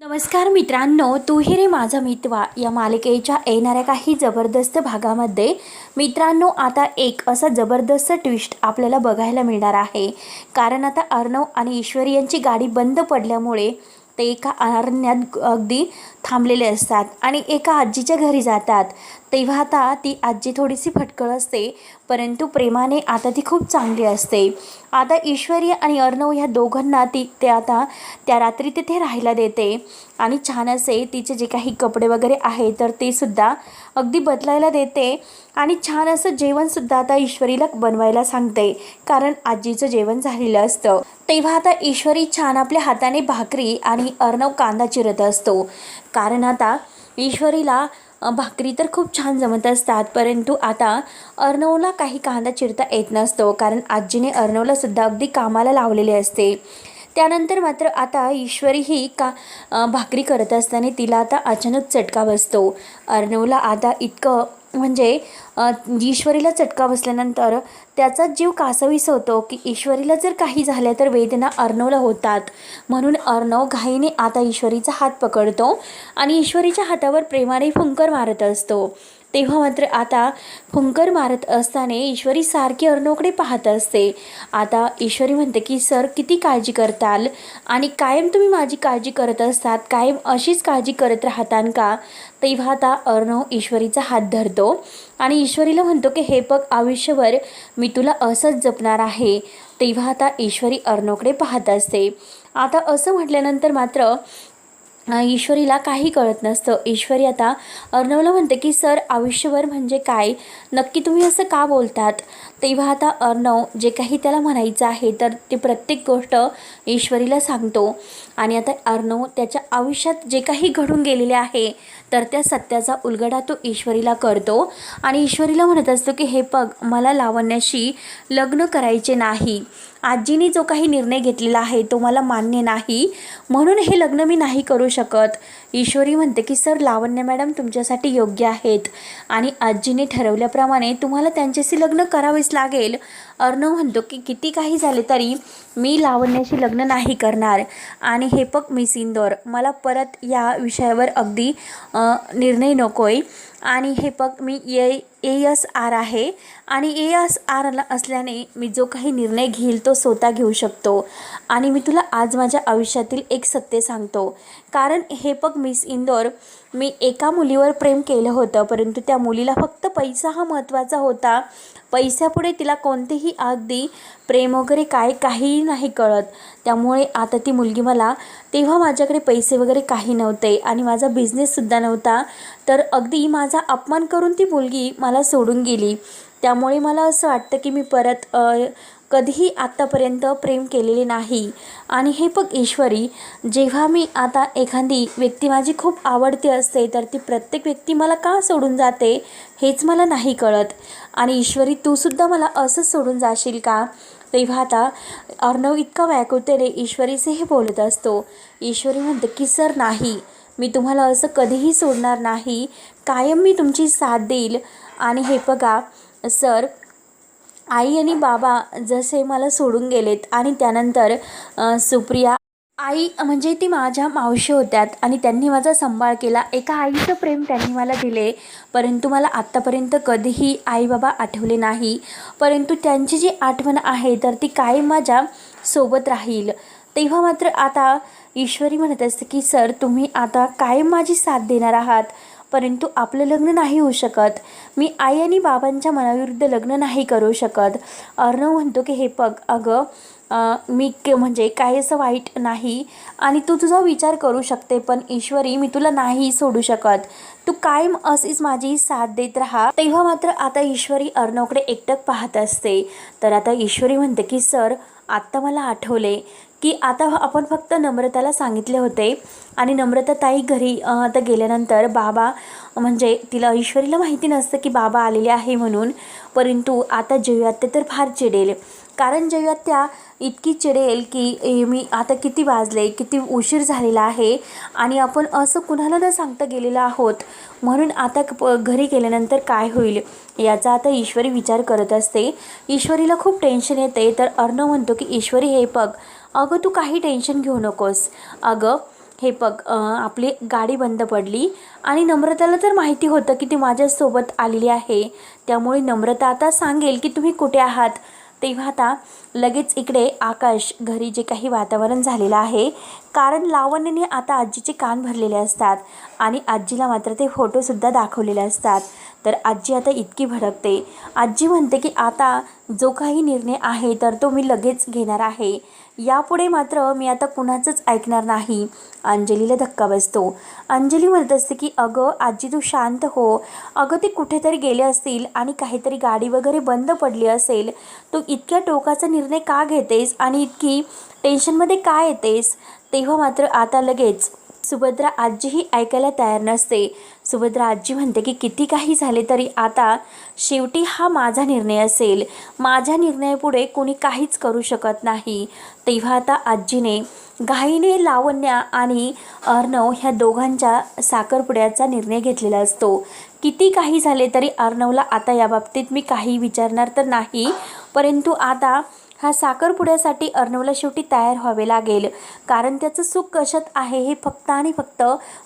नमस्कार मित्रांनो तू ही रे माझा मितवा. या मालिकेच्या येणाऱ्या काही जबरदस्त भागामध्ये मित्रांनो आता एक असा जबरदस्त ट्विस्ट आपल्याला बघायला मिळणार आहे. कारण आता अर्णव आणि ईश्वरी यांची गाडी बंद पडल्यामुळे ते एका अरण्यात अगदी थांबलेले असतात आणि एका आजीच्या घरी जातात. तेव्हा आता ती आजी थोडीशी फटकळ असते परंतु प्रेमाने आता ती खूप चांगली असते. आता ईश्वरी आणि अर्णव ह्या दोघांना ती ते आता त्या रात्री तिथे राहायला देते आणि छान असे तिचे जे काही कपडे वगैरे आहे तर ते सुद्धा अगदी बदलायला देते आणि छान असं जेवणसुद्धा आता ईश्वरीला बनवायला सांगते कारण आजीचं जेवण झालेलं असतं. तेव्हा आता ईश्वरी छान आपल्या हाताने भाकरी आणि अर्णव कांदा चिरत असतो. कारण आता ईश्वरीला भाकरी तर खूप छान जमत असतात परंतु आता अर्णवला काही कांदा चिरता येत नसतो कारण आजीने अर्णवला सुद्धा अगदी कामाला लावलेले असते. त्यानंतर मात्र आता ईश्वरी ही का भाकरी करत असताना तिला आता अचानक चटका बसतो. अर्णवला आता इतकं म्हणजे ईश्वरीला चटका बसल्यानंतर त्याचा जीव कासवीस होतो की ईश्वरीला जर काही झालं तर वेदना अर्णवला होतात. म्हणून अर्णव घाईने आता ईश्वरीचा हात पकडतो आणि ईश्वरीच्या हातावर प्रेमाने फुंकर मारत असतो. तेव्हा मात्र आता फुंकर मारत असताना ईश्वरी सारखी अर्णवकडे पाहत असते. आता ईश्वरी म्हणते की सर किती काळजी करताल? आणि कायम तुम्ही माझी काळजी करत असतात? कायम अशीच काळजी करत राहतान का? तेव्हा आता अर्णव ईश्वरीचा हात धरतो आणि ईश्वरीला म्हणतो की हे बघ आयुष्यभर मी तुला असंच जपणार आहे. तेव्हा आता ईश्वरी अर्णवकडे पाहत असते. आता असं म्हटल्यानंतर मात्र ईश्वरीला काही कळत नसतं. ईश्वरी आता अर्णवला म्हणते की सर आयुष्यभर म्हणजे काय? नक्की तुम्ही असं का बोलतात? तेव्हा आता अर्णव जे काही त्याला म्हणायचं आहे तर ती प्रत्येक गोष्ट ईश्वरीला सांगतो. आणि आता अर्णव त्याच्या आयुष्यात जे काही घडून गेलेले आहे तर त्या सत्याचा उलगडा तो ईश्वरीला करतो. आणि ईश्वरीला म्हणत असतो की हे पग मला लावण्याशी लग्न करायचे नाही. आजीने जो काही निर्णय घेतलेला आहे तो मला मान्य नाही. म्हणून हे लग्न मी नाही करू शकत. ईश्वरी म्हणते की सर लावण्य मॅडम तुमच्यासाठी योग्य आहेत. आणि आजीने ठरवल्याप्रमाणे तुम्हाला त्यांच्याशी लग्न करावेच लागेल. अर्णव म्हणतो की किती काही झाले तरी मी लावण्याशी लग्न नाही करणार. आणि हे पग मी सिंदोर मला परत या विषयावर अगदी निर्णय नको आहे आणि हे पग मी ए ए एस आर आहे. आणि ए एस आरला असल्याने मी जो काही निर्णय घेईल तो स्वतः घेऊ शकतो. आणि मी तुला आज माझ्या आयुष्यातील एक सत्य सांगतो. कारण हे पग मिस इंदोर मी एका मुलीवर प्रेम केलं होतं परंतु त्या मुलीला फक्त पैसा हा महत्त्वाचा होता. पैशापुढे तिला कोणतेही अगदी प्रेम वगैरे काय काहीही नाही कळत. त्यामुळे आता ती मुलगी मला तेव्हा माझ्याकडे पैसे वगैरे काही नव्हते आणि माझा बिझनेससुद्धा नव्हता. तर अगदी माझा अपमान करून ती मुलगी मला सोडून गेली. त्यामुळे मला असं वाटतं की मी परत कधीही आत्तापर्यंत प्रेम केलेले नाही. आणि हे बघ ईश्वरी जेव्हा मी आता एखादी व्यक्ती माझी खूप आवडती असते तर ती प्रत्येक व्यक्ती मला का सोडून जाते हेच मला नाही कळत. आणि ईश्वरी तूसुद्धा मला असंच सोडून जाशील का? तेव्हा आता अर्णव इतका व्याकुळतेने ईश्वरीचे हे बोलत असतो. ईश्वरी म्हणते की सर नाही. मी तुम्हाला असं कधीही सोडणार नाही. कायम मी तुमची साथ देईल. आणि हे बघा सर आई आणि बाबा जसे मला सोडून गेलेत आणि त्यानंतर सुप्रिया आई म्हणजे ती माझ्या मावशी होत्यात आणि त्यांनी माझा सांभाळ केला. एका आईचं प्रेम त्यांनी मला दिले. परंतु मला आत्तापर्यंत कधीही आई बाबा आठवले नाही. परंतु त्यांची जी आठवण आहे तर ती कायम माझ्या सोबत राहील. तेव्हा मात्र आता ईश्वरी म्हणत असते की सर तुम्ही आता कायम माझी साथ देणार आहात परंतु आपलं लग्न नाही होऊ शकत. मी आई आणि बाबांच्या मनाविरुद्ध लग्न नाही करू शकत. अर्णव म्हणतो की हे पग अगं मी के म्हणजे काय असं वाईट नाही आणि तू तुझा विचार करू शकते पण ईश्वरी मी तुला नाही सोडू शकत. तू कायम असेच माझी साथ देत राहा. तेव्हा मात्र आता ईश्वरी अर्णवकडे एकटक पाहत असते. तर आता ईश्वरी म्हणते की सर आत्ता मला आठवले. की आता आपण फक्त नम्रताला सांगितले होते आणि नम्रता ताई घरी आता गेल्यानंतर बाबा म्हणजे तिला ईश्वरीला माहिती नसतं की बाबा आलेले आहे म्हणून परंतु आता जयुआत्या तर फार चिडेल. कारण जयुआत्या इतकी चिडेल की मी आता किती वाजले किती उशीर झालेला आहे आणि आपण असं कुणाला न सांगता गेलेलो आहोत? म्हणून आता प- घरी गेल्यानंतर काय होईल? याचा आता ईश्वरी विचार करत असते. ईश्वरीला खूप टेन्शन येते. तर अर्णव म्हणतो की ईश्वरी हे बघ अगं तू काही टेन्शन घेऊ नकोस. अगं हे बघ आपली गाडी बंद पडली आणि नम्रताला तर माहिती होतं की ती माझ्यासोबत आलेली आहे. त्यामुळे नम्रता आता सांगेल की तुम्ही कुठे आहात. तेव्हा आता लगेच इकडे आकाश घरी जे काही वातावरण झालेलं आहे कारण लावण्याने आता आजीचे कान भरलेले असतात आणि आजीला मात्र ते फोटोसुद्धा दाखवलेले असतात. तर आजी आता इतकी भडकते. आजी म्हणते की आता जो काही निर्णय आहे तर तो मी लगेच घेणार आहे. यापुढे मात्र मी आता कुणाचंच ऐकणार नाही. अंजलीला धक्का बसतो. अंजली म्हणत असते की अगं आजी तू शांत हो. अगं ते कुठेतरी गेले असतील आणि काहीतरी गाडी वगैरे बंद पडली असेल. तू इतक्या टोकाचा निर्णय का घेतेस आणि इतकी टेन्शनमध्ये काय येतेस? तेव्हा मात्र आता लगेच सुभद्रा आजीही ऐकायला तयार नसते. सुभद्रा आजी म्हणते की किती काही झाले तरी आता शेवटी हा माझा निर्णय असेल. माझ्या निर्णयापुढे कोणी काहीच करू शकत नाही. तेव्हा आता आजीने घाईने लावण्या आणि अर्णव ह्या दोघांच्या साखरपुड्याचा निर्णय घेतलेला असतो. किती काही झाले तरी अर्णवला आता या बाबतीत मी काही विचारणार तर नाही परंतु आता हा साखरपुड्यासाठी अर्णवला शेवटी तयार व्हावे लागेल. कारण त्याचं सुख कशात आहे हे फक्त आणि फक्त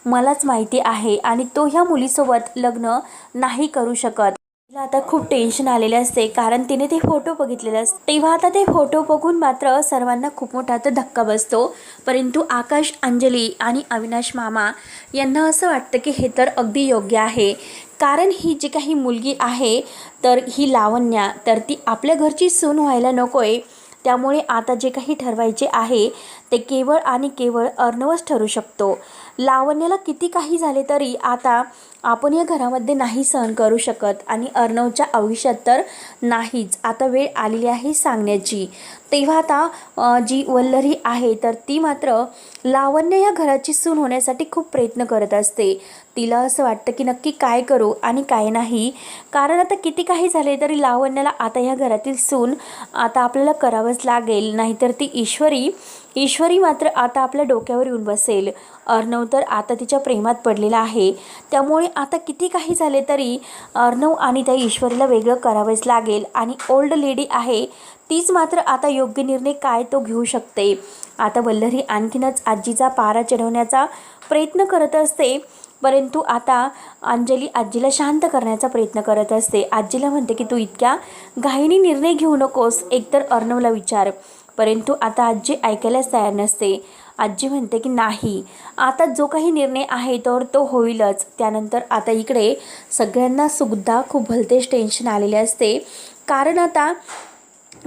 मलाच माहिती आहे आणि तो ह्या मुलीसोबत लग्न नाही करू शकत. तिला आता खूप टेन्शन आलेले असते. कारण तिने ते फोटो बघितलेले असते तेव्हा आता ते फोटो बघून मात्र सर्वांना खूप मोठा तर धक्का बसतो. परंतु आकाश अंजली आणि अविनाश मामा यांना असं वाटतं की हे तर अगदी योग्य आहे. कारण ही जी काही मुलगी आहे तर ही लावण्या तर ती आपल्या घरची सून व्हायला नको आहे त्यामुळे आता जे काही ठरवायचे आहे ते केवळ आणि केवळ अर्णवच ठरू शकतो. लावण्याला किती काही झाले तरी आता आपण या घरामध्ये नाही सहन करू शकत आणि अर्णवच्या आयुष्यात तर नाहीच. आता वेळ आलेली आहे सांगण्याची. तेव्हा आता जी वल्लरी आहे तर ती मात्र लावण्य या घराची सून होण्यासाठी खूप प्रयत्न करत असते. तिला असं वाटतं की नक्की काय करू आणि काय नाही. कारण आता किती काही झाले तरी लावण्याला आता या घरातील सून आता आपल्याला करावंच लागेल. नाहीतर ती ईश्वरी ईश्वरी मात्र आता आपल्या डोक्यावर येऊन बसेल. अर्णव तर आता तिच्या प्रेमात पडलेला आहे. त्यामुळे आता किती काही झाले तरी अर्णव आणि त्या ईश्वरीला वेगळं करावंच लागेल. आणि ओल्ड लेडी आहे तीच मात्र आता योग्य निर्णय काय तो घेऊ शकते. आता वल्लरी आणखीनच आजीचा पारा चढवण्याचा प्रयत्न करत असते. परंतु आता अंजली आजीला शांत करण्याचा प्रयत्न करत असते. आजीला म्हणते की तू इतक्या घाईने निर्णय घेऊ नकोस. एकतर अर्णवला विचार. परंतु आता आजी ऐकायलाच तयार नसते. आजी म्हणते की नाही. आता जो काही निर्णय आहे तर तो होईलच. त्यानंतर आता इकडे सगळ्यांना सुद्धा खूप भलतेच टेन्शन आलेले असते. कारण आता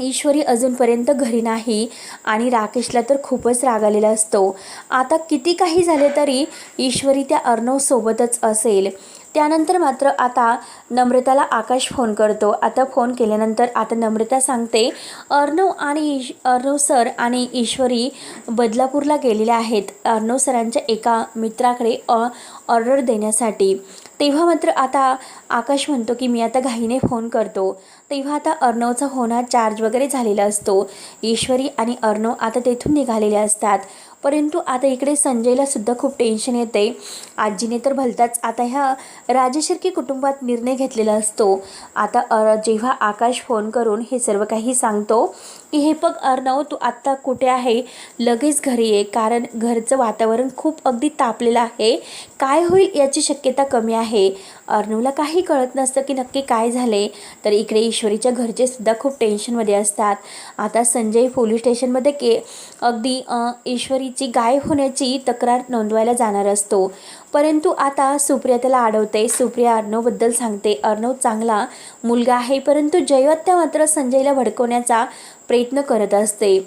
ईश्वरी अजूनपर्यंत घरी नाही आणि राकेशला तर खूपच राग आलेला असतो. आता किती काही झाले तरी ईश्वरी त्या अर्णवसोबतच असेल. त्यानंतर मात्र आता नम्रताला आकाश फोन करतो. आता फोन केल्यानंतर आता नम्रता सांगते अर्णव आणि ईश अर्णव सर आणि ईश्वरी बदलापूरला गेलेले आहेत. अर्णव सरांच्या एका मित्राकडे ऑर्डर देण्यासाठी. तेव्हा मात्र आता आकाश म्हणतो की मी आता घाईने फोन करतो. तेव्हा आता अर्णवचा होणार चार्ज वगैरे झालेला असतो. ईश्वरी आणि अर्णव आता तेथून निघालेले असतात. परंतु आता इकडे संजयला सुद्धा खूप टेन्शन येते. आजीने तर भलताच आता ह्या राजशिर्की कुटुंबात निर्णय घेतलेला असतो. आता अर जेव्हा आकाश फोन करून हे सर्व काही सांगतो की हे बघ अर्णव तू आत्ता कुठे आहे? लगेच घरी ये कारण घरचं वातावरण खूप अगदी तापलेलं आहे. काय होईल याची शक्यता कमी आहे. अर्णवला काही कळत नसतं की नक्की काय झाले. तर इकडे ईश्वरीच्या घरचे सुद्धा खूप टेन्शनमध्ये असतात. आता संजय पोलीस स्टेशनमध्ये के अगदी ईश्वरीची गायब होण्याची तक्रार नोंदवायला जाणार असतो. परंतु आता सुप्रिया त्याला अडवते सुप्रिया अर्णवबद्दल सांगते. अर्णव चांगला मुलगा आहे परंतु जयवत्या मात्र संजयला भडकवण्याचा प्रयत्न करत असते.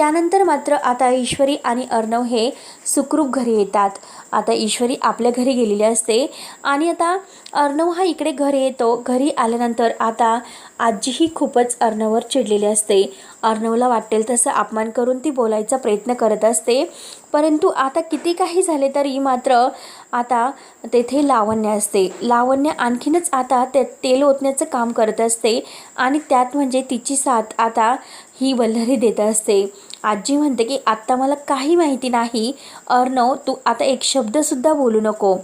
त्यानंतर मात्र आता ईश्वरी आणि अर्णव हे सुखरूप घरी येतात. आता ईश्वरी आपल्या घरी गेलेली असते आणि आता अर्णव हा इकडे घरी येतो. घरी आल्यानंतर आता आजीही खूपच अर्णववर चिडलेली असते. अर्णवला वाटेल तसं अपमान करून ती बोलायचा प्रयत्न करत असते. परंतु आता किती काही झाले तरी मात्र आता तेथे लावण्य असते. लावण्य आणखीनच आता ते तेल ओतण्याचं काम करत असते आणि त्यात म्हणजे तिची साथ आता ही वल्लरी देत असते. आजी म्हणते की आत्ता मला काही माहिती नाही. अर्णव तू आता एक शब्दसुद्धा बोलू नको.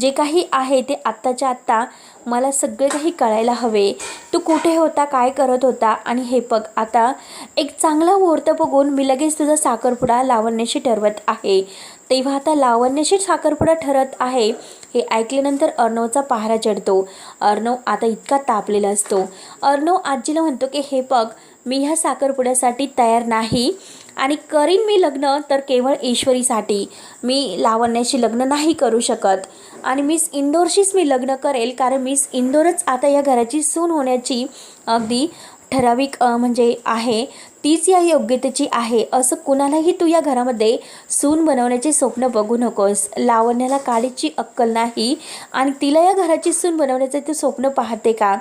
जे काही आहे ते आत्ताच्या आत्ता मला सगळे काही कळायला हवे. तू कुठे होता काय करत होता? आणि हे बघ आता एक चांगला मुहूर्त बघून मी लगेच तुझा साखरपुडा लावण्याशी ठरवत आहे. तेव्हा आता लावण्याशी साखरपुडा ठरत आहे हे ऐकल्यानंतर अर्णवचा पहारा चढतो. अर्णव आता इतका तापलेला असतो. अर्णव आजीला म्हणतो की हे बघ मी ह्या साखरपुड्यासाठी तयार नाही. आणि करीन मी लग्न तर केवळ ईश्वरीसाठी. मी लावण्याशी लग्न नाही करू शकत. आणि मिस इंदोरशीच मी लग्न करेल कारण मिस इंदोरच आता या घराची सून होण्याची अगदी ठराविक म्हणजे आहे. तीच या योग्यतेची आहे. असं कुणालाही तू या घरामध्ये सून बनवण्याचे स्वप्न बघू नकोस. लावण्याला काळीची अक्कल नाही. आणि तिला या घराची सून बनवण्याचे तू स्वप्न पाहते का?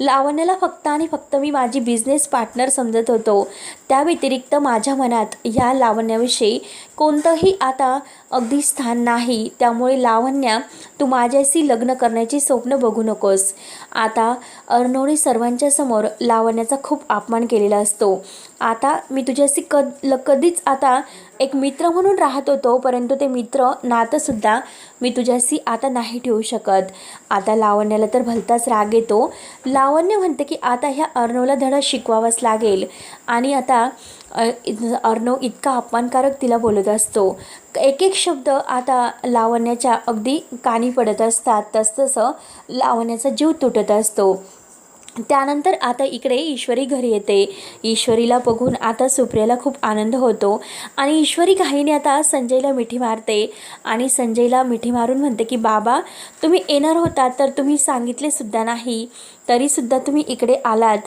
लावण्याला फक्त आणि फक्त मी माझी बिझनेस पार्टनर समजत होतो. त्या व्यतिरिक्त माझ्या मनात ह्या लावण्याविषयी कोणतंही आता अगदी स्थान नाही त्यामुळे लावण्या तू माझ्याशी लग्न करण्याची स्वप्न बघू नकोस. आता अर्णवने सर्वांच्या समोर लावण्याचा खूप अपमान केलेला असतो. आता मी तुझ्याशी कद ल कधीच आता एक मित्र म्हणून राहत होतो परंतु ते मित्र नातंसुद्धा मी तुझ्याशी आता नाही ठेवू शकत. आता लावण्याला तर भलताच राग येतो. लावण्य म्हणते की आता ह्या अर्णवला धडा शिकवावाच लागेल. आणि आता अर्णव इतका अपमानकारक तिला बोलत असतो. एक एक शब्द आता लावण्याच्या अगदी कानी पडत असतात. तसतसं लावण्याचा जीव तुटत असतो. त्यानंतर आता इकडे ईश्वरी घरी येते. ईश्वरीला बघून आता सुप्रियाला खूप आनंद होतो आणि ईश्वरी घाईने आता संजयला मिठी मारते आणि संजयला मिठी मारून म्हणते की बाबा तुम्ही येणार होता तर तुम्ही सांगितले सुद्धा नाही. तरीसुद्धा तुम्ही इकडे आलात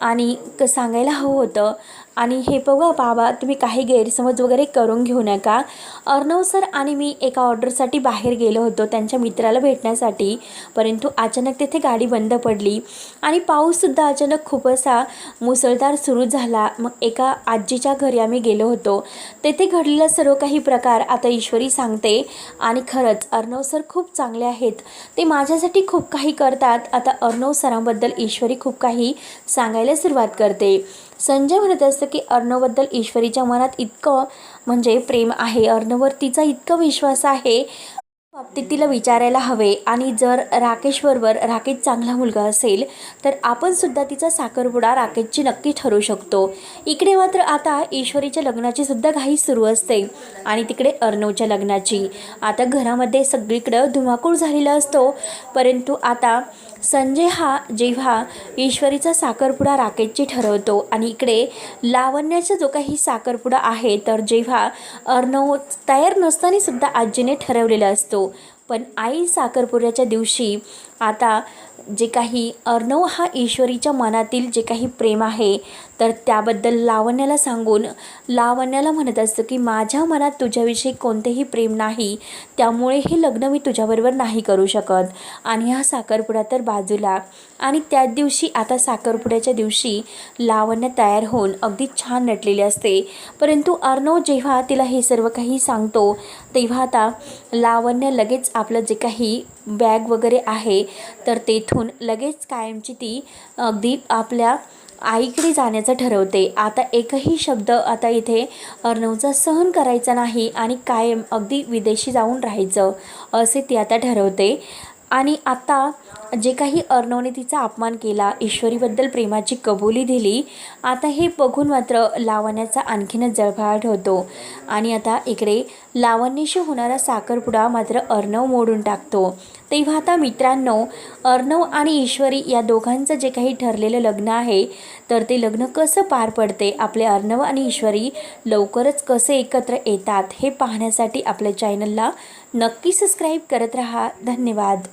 आणि क सांगायला हवं होतं. आणि हे बघा बाबा तुम्ही काही गैरसमज वगैरे करून घेऊ नका. अर्णव सर आणि मी एका ऑर्डरसाठी बाहेर गेलो होतो त्यांच्या मित्राला भेटण्यासाठी. परंतु अचानक तेथे गाडी बंद पडली आणि पाऊससुद्धा अचानक खूप असा मुसळधार सुरू झाला. मग एका आजीच्या घरी आम्ही गेलो होतो. तेथे घडलेला सर्व काही प्रकार आता ईश्वरी सांगते. आणि खरंच अर्णव सर खूप चांगले आहेत. ते माझ्यासाठी खूप काही करतात. आता अर्णव सरांबद्दल ईश्वरी खूप काही सांगायला सुरुवात करते. संजय म्हणत असतं की अर्णवबद्दल ईश्वरीच्या मनात इतकं म्हणजे प्रेम आहे. अर्णवर तिचा इतका विश्वास आहे. बाबतीत तिला विचारायला हवे. आणि जर राकेशबरोबर राकेश चांगला मुलगा असेल तर आपण सुद्धा तिचा साखरपुडा राकेशची नक्की ठरू शकतो. इकडे मात्र आता ईश्वरीच्या लग्नाची सुद्धा घाई सुरू असते. आणि तिकडे अर्णवच्या लग्नाची. आता घरामध्ये सगळीकडं धुमाकूळ झालेला असतो. परंतु आता संजय हा जेव्हा ईश्वरीचा साखरपुडा राकेशची ठरवतो आणि इकडे लावण्याचा जो काही साखरपुडा आहे तर जेव्हा अर्णव तयार नसताना सुद्धा आजीने ठरवलेला असतो. पण आई साखरपुड्याच्या दिवशी आता जे काही अर्णव हा ईश्वरीच्या मनातील जे काही प्रेम आहे तर त्याबद्दल लावण्याला सांगून लावण्याला म्हणत असतं की माझ्या मनात तुझ्याविषयी कोणतेही प्रेम नाही. त्यामुळे हे लग्न मी तुझ्याबरोबर नाही करू शकत. आणि हा साखरपुडा तर बाजूला. आणि त्याच दिवशी आता साखरपुड्याच्या दिवशी लावण्य तयार होऊन अगदी छान नटलेली असते. परंतु अर्णव जेव्हा तिला हे सर्व काही सांगतो तेव्हा आता लावण्य लगेच आपलं जे काही बॅग वगैरे आहे तर तेथून लगेच कायमची ती अगदी आपल्या आईकडे जाण्याचं ठरवते. आता एकही शब्द आता इथे अर्णवचा सहन करायचा नाही आणि कायम अगदी विदेशी जाऊन राहायचं असे ती आता ठरवते. आणि आता जे काही अर्णवने तिचा अपमान केला ईश्वरीबद्दल प्रेमाची कबुली दिली आता हे बघून मात्र लावण्याचा आणखीनच जळफळाट होतो. आणि आता इकडे लावण्याशी होणारा साखरपुडा मात्र अर्णव मोडून टाकतो. तेव्हा आता मित्रांनो अर्णव आणि ईश्वरी या दोघांचं जे काही ठरलेलं लग्न आहे तर ते लग्न कसं पार पडते आपले अर्णव आणि ईश्वरी लवकरच कसे एकत्र येतात हे पाहण्यासाठी आपल्या चॅनलला नक्की सबस्क्राईब करत रहा. धन्यवाद.